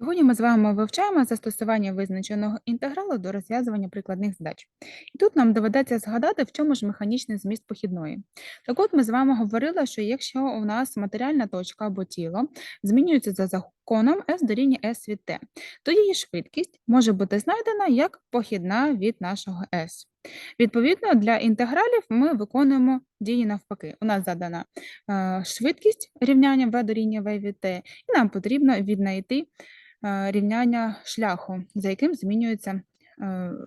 Сьогодні ми з вами вивчаємо застосування визначеного інтегралу до розв'язування прикладних задач. І тут нам доведеться згадати, в чому ж механічний зміст похідної. Так от ми з вами говорили, що якщо у нас матеріальна точка або тіло змінюється за законом S дорівнює S від T, то її швидкість може бути знайдена як похідна від нашого S. Відповідно, для інтегралів ми виконуємо дії навпаки. У нас задана е, швидкість рівняння v дорівнює v від t, і нам потрібно віднайти е, рівняння шляху, за яким змінюється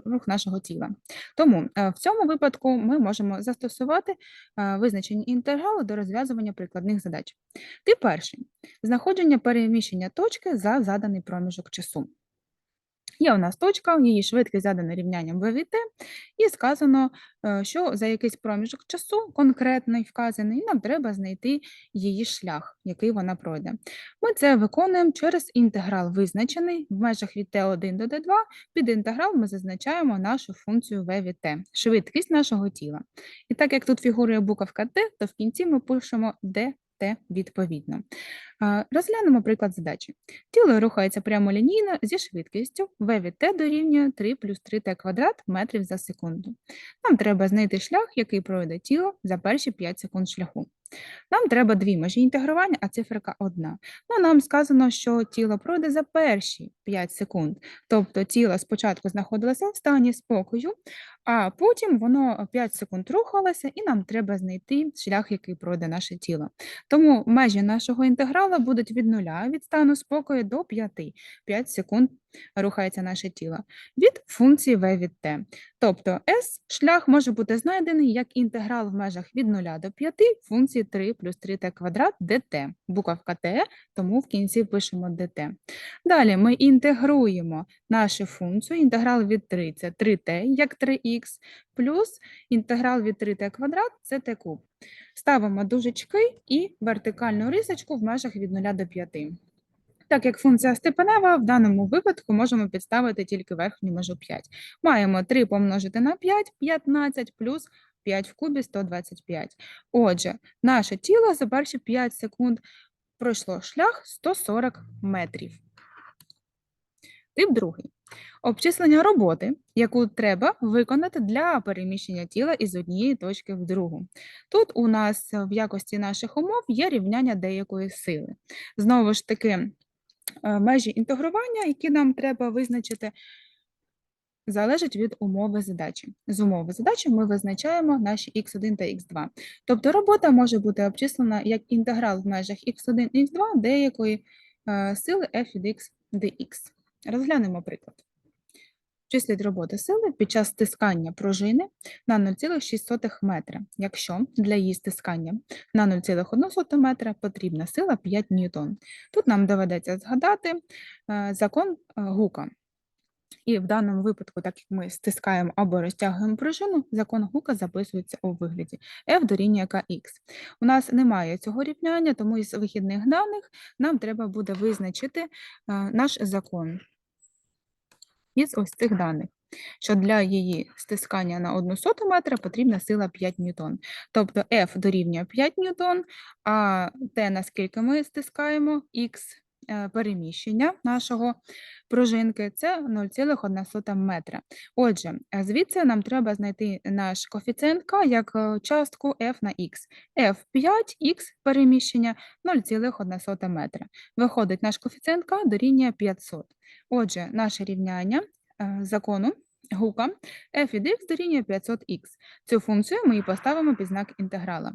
рух нашого тіла. Тому е, в цьому випадку ми можемо застосувати визначені визначення інтегралу до розв'язування прикладних задач. Тип перший знаходження переміщення точки за заданий проміжок часу. Є у нас точка, її швидкість задана рівнянням t, і сказано, е, що за якийсь проміжок часу, конкретний вказаний, нам треба знайти її шлях, який вона пройде. Ми це виконуємо через інтеграл визначений в межах від t1 до t2. Під інтеграл ми зазначаємо нашу функцію v від t, швидкість нашого тіла. І так як тут фігурує буковка t, то в кінці ми пишемо dt відповідно. Розглянемо приклад задачі. Тіло рухається прямолінійно зі швидкістю v від t дорівнює 3 плюс 3t квадрат метрів за секунду. Нам треба знайти шлях, який пройде тіло за перші 5 секунд шляху. Нам треба дві межі інтегрування, а циферка одна. Ну, нам сказано, що тіло пройде за перші 5 секунд. Тобто тіло спочатку знаходилося в стані спокою, а потім воно 5 секунд рухалося, і нам треба знайти шлях, який пройде наше тіло. Тому межі нашого інтеграла будуть від нуля, від стану спокою до 5. 5 секунд рухається наше тіло. Від функції v від t. Тобто S шлях може бути знайдений як інтеграл в межах від 0 до 5 функції 3 плюс 3t квадрат dt. Буковка t, тому в кінці пишемо dt. Далі ми інтегруємо нашу функцію, інтеграл від 3 це 3t, як 3х, плюс інтеграл від 3t квадрат це t куб. Ставимо дужечки і вертикальну рисочку в межах від 0 до 5. Так як функція степенева, в даному випадку можемо підставити тільки верхню межу 5. Маємо 3 помножити на 5, 15, плюс 5 в кубі 125. Отже, наше тіло за перші 5 секунд пройшло шлях 140 метрів. Тип другий. Обчислення роботи, яку треба виконати для переміщення тіла із однієї точки в другу. Тут у нас в якості наших умов є рівняння деякої сили. Знову ж таки, межі інтегрування, які нам треба визначити, залежить від умови задачі. З умови задачі ми визначаємо наші x1 та x2. Тобто робота може бути обчислена як інтеграл в межах x1 і x2 деякої е, сили f від x dx. Розглянемо приклад. Числить роботи сили під час стискання пружини на 0,6 метра, якщо для її стискання на 0,1 метра потрібна сила 5 ньютон. Тут нам доведеться згадати е, закон е, Гука. І в даному випадку, так як ми стискаємо або розтягуємо пружину, закон Гука записується у вигляді F дорівнює KX. У нас немає цього рівняння, тому із вихідних даних нам треба буде визначити е, наш закон із ось цих даних, що для її стискання на 1 соту метра потрібна сила 5 ньютон. Тобто F дорівнює 5 ньютон, а те, наскільки ми стискаємо, е, переміщення нашого пружинки це 0,1 метра. Отже, е, звідси нам треба знайти наш коефіцієнт К як е, частку F на Х. F5, Х переміщення 0,1 метра. Виходить, наш коефіцієнт К дорівнює 500. Отже, наше рівняння е, закону гука f від x дорівнює 500х. Цю функцію ми і поставимо під знак інтеграла.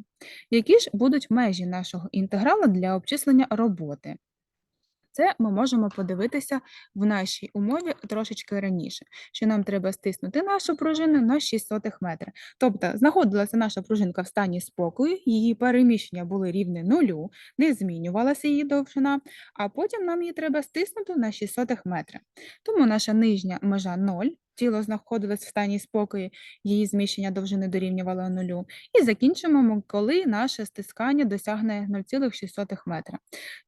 Які ж будуть межі нашого інтеграла для обчислення роботи? Це ми можемо подивитися в нашій умові трошечки раніше, що нам треба стиснути нашу пружину на 6 сотих метра. Тобто знаходилася наша пружинка в стані спокою, її переміщення були рівне нулю, не змінювалася її довжина, а потім нам її треба стиснути на 6 сотих. Тому наша нижня межа 0, тіло знаходилось в стані спокою, її зміщення довжини дорівнювало нулю. І закінчимо, коли наше стискання досягне 0,6 метра.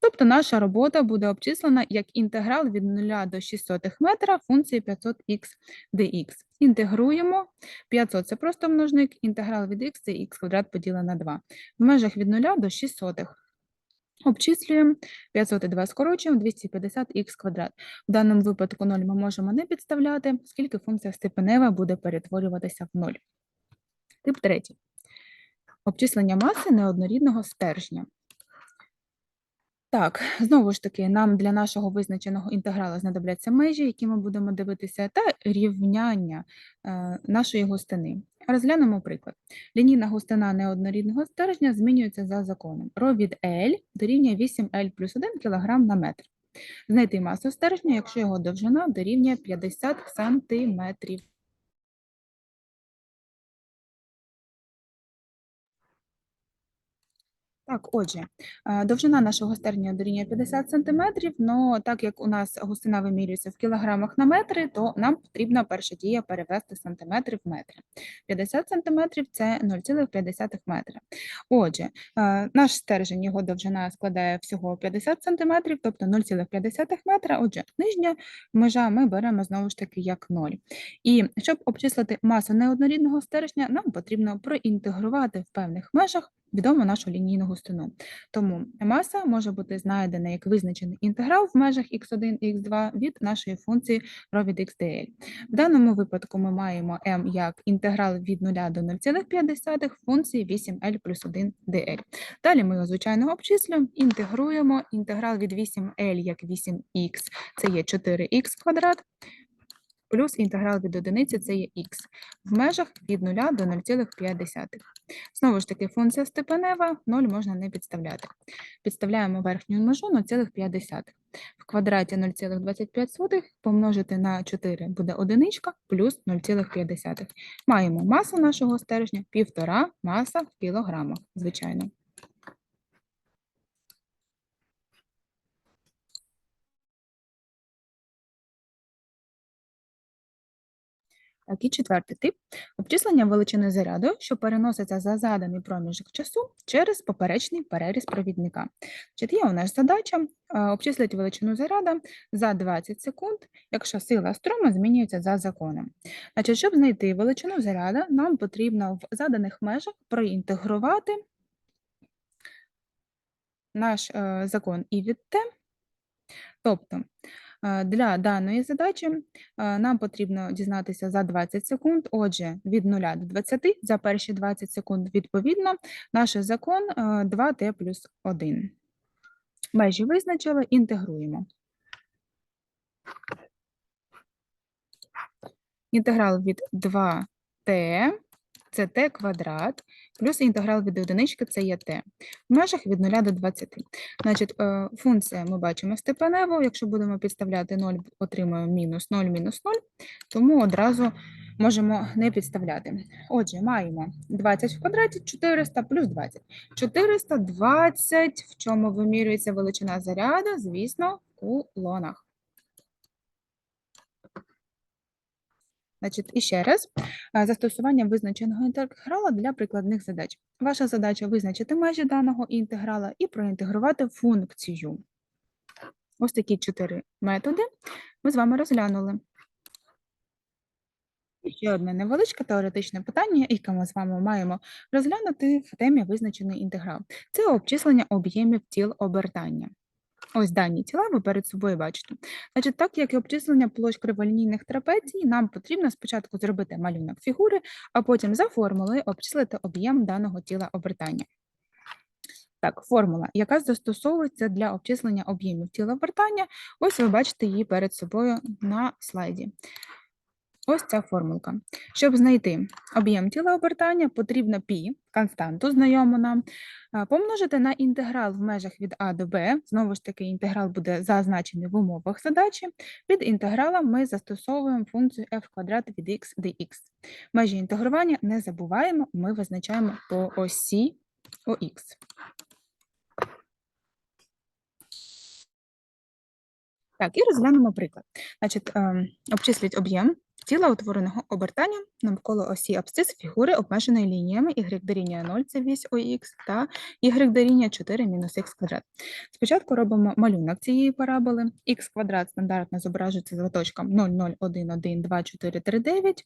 Тобто наша робота буде обчислена як інтеграл від 0 до 600 метра функції 500х dx. Інтегруємо 500 це просто множник, інтеграл від х це х квадрат поділено на 2. В межах від 0 до 600. Обчислюємо 502 скорочуємо 250х квадрат. В даному випадку 0 ми можемо не підставляти, оскільки функція степенева буде перетворюватися в 0. Тип третій. Обчислення маси неоднорідного стержня. Так, знову ж таки, нам для нашого визначеного інтеграла знадобляться межі, які ми будемо дивитися, та рівняння е, нашої густини. Розглянемо приклад. Лінійна густина неоднорідного стержня змінюється за законом. Ро від L дорівнює 8L плюс 1 кг на метр. Знайти масу стержня, якщо його довжина дорівнює 50 сантиметрів. Так, отже, е, довжина нашого стержня дорівнює 50 см, але так як у нас густина вимірюється в кілограмах на метри, то нам потрібна перша дія перевести сантиметри в метри. 50 см – це 0,5 метра. Отже, е, наш стержень, його довжина складає всього 50 см, тобто 0,5 метра. Отже, нижня межа ми беремо знову ж таки як 0. І щоб обчислити масу неоднорідного стержня, нам потрібно проінтегрувати в певних межах відому нашу лінійну густину. Тому маса може бути знайдена як визначений інтеграл в межах x1 і x2 від нашої функції ρ від xdl. В даному випадку ми маємо m як інтеграл від 0 до 0,5 функції 8l плюс 1 dl. Далі ми його, звичайно, обчислюємо, інтегруємо інтеграл від 8l як 8x, це є 4x квадрат, плюс інтеграл від одиниці це є х в межах від 0 до 0,5. Знову ж таки, функція степенева 0 можна не підставляти. Підставляємо верхню межу 0,5. В квадраті 0,25 помножити на 4 буде одиничка плюс 0,5. Маємо масу нашого стержня 1,5 маса в кілограмах, звичайно. Так, і четвертий тип обчислення величини заряду, що переноситься за заданий проміжок часу через поперечний переріз провідника. Значить, є у нас задача обчислити величину заряду за 20 секунд, якщо сила струму змінюється за законом. Значить, щоб знайти величину заряду, нам потрібно в заданих межах проінтегрувати наш е, закон І від Т, тобто Для даної задачі е, нам потрібно дізнатися за 20 секунд. Отже, від 0 до 20 за перші 20 секунд відповідно наш закон 2t плюс 1. Межі визначили, інтегруємо. Інтеграл від 2t це t квадрат, плюс інтеграл від одинички це є t. В межах від 0 до 20. Значить, е, функція ми бачимо степеневу, якщо будемо підставляти 0, отримаємо мінус 0, мінус 0, тому одразу можемо не підставляти. Отже, маємо 20 в квадраті, 400 плюс 20. 420, в чому вимірюється величина заряду, звісно, у кулонах. Значить, і ще раз, застосування визначеного інтеграла для прикладних задач. Ваша задача визначити межі даного інтеграла і проінтегрувати функцію. Ось такі чотири методи ми з вами розглянули. І ще одне невеличке теоретичне питання, яке ми з вами маємо розглянути в темі визначений інтеграл. Це обчислення об'ємів тіл обертання. Ось дані тіла ви перед собою бачите. Значить, так як і обчислення площ криволінійних трапецій, нам потрібно спочатку зробити малюнок фігури, а потім за формулою обчислити об'єм даного тіла обертання. Так, формула, яка застосовується для обчислення об'ємів тіла обертання, ось ви бачите її перед собою на слайді. Ось ця формулка. Щоб знайти об'єм тіла обертання, потрібно π, константу знайому нам, помножити на інтеграл в межах від А до Б. Знову ж таки, інтеграл буде зазначений в умовах задачі. Під інтегралом ми застосовуємо функцію f квадрат від x dx. Межі інтегрування не забуваємо, ми визначаємо по осі ОХ. Так, і розглянемо приклад. Значить, ем, обчисліть об'єм тіла утвореного обертанням навколо осі абсцис фігури обмеженої лініями y дорівнює 0, це вісь ОХ, та y дорівнює 4 мінус х квадрат. Спочатку робимо малюнок цієї параболи. х квадрат стандартно зображується з точком 0, 0, 1, 1, 2, 4, 3, 9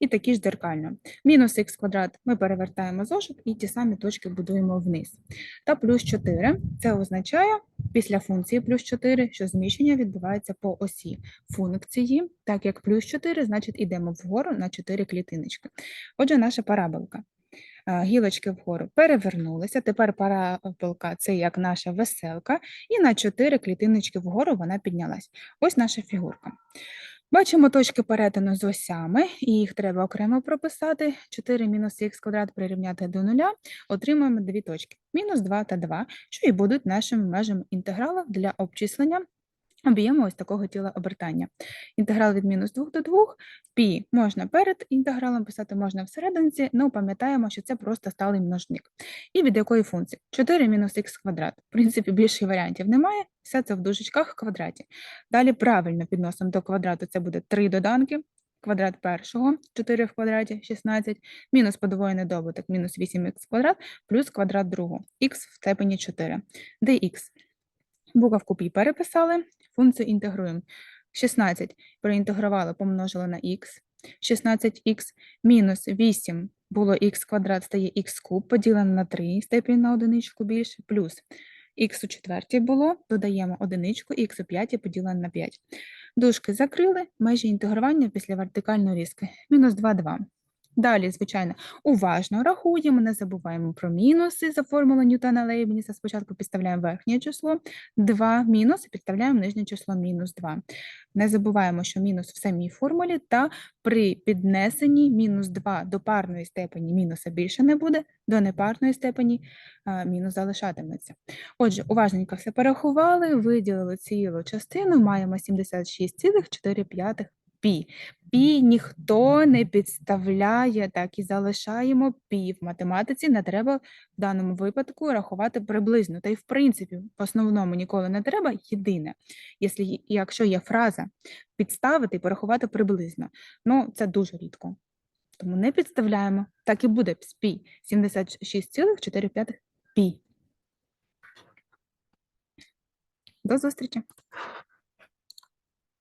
і такі ж дзеркально. Мінус х квадрат ми перевертаємо зошит і ті самі точки будуємо вниз. Та плюс 4 це означає після функції плюс 4, що зміщення відбувається по осі функції, так як плюс 4, значить йдемо вгору на 4 клітиночки. Отже, наша параболка. Гілочки вгору перевернулися. Тепер параболка це як наша веселка, і на 4 клітиночки вгору вона піднялась. Ось наша фігурка. Бачимо точки перетину з осями, і їх треба окремо прописати. 4 мінус х квадрат прирівняти до нуля, отримуємо дві точки мінус 2 та 2, що і будуть нашими межами інтегралу для обчислення об'єму ось такого тіла обертання. Інтеграл від мінус 2 до 2, пі можна перед інтегралом писати, можна всерединці, ну пам'ятаємо, що це просто сталий множник. І від якої функції? 4 мінус х квадрат. В принципі, більше варіантів немає, все це в дужечках в квадраті. Далі правильно підносимо до квадрату, це буде 3 доданки, квадрат першого, 4 в квадраті, 16, мінус подвоєний добуток, мінус 8х квадрат, плюс квадрат другого, х в степені 4, dx. Буковку пі переписали, функцію інтегруємо. 16 проінтегрували, помножили на х, 16х мінус 8 було х квадрат, стає х куб, поділено на 3, степінь на одиничку більше, плюс х у четвертій було, додаємо одиничку, х у п'ятій поділено на 5. Дужки закрили, межі інтегрування після вертикальної різки, мінус 2, 2. Далі, звичайно, уважно рахуємо, не забуваємо про мінуси за формулою Ньютона Лейбніса. Спочатку підставляємо верхнє число 2 мінус, і підставляємо нижнє число мінус 2. Не забуваємо, що мінус в самій формулі, та при піднесенні мінус 2 до парної степені мінуса більше не буде, до непарної степені мінус залишатиметься. Отже, уважненько все порахували, виділили цілу частину, маємо 76,4 пі. Пі ніхто не підставляє, так і залишаємо пі. В математиці не треба в даному випадку рахувати приблизно. Та й в принципі, в основному ніколи не треба. Єдине, якщо, є- фраза підставити і порахувати приблизно. Ну, це дуже рідко. Тому не підставляємо. Так і буде пі. 76,4 пі. До зустрічі!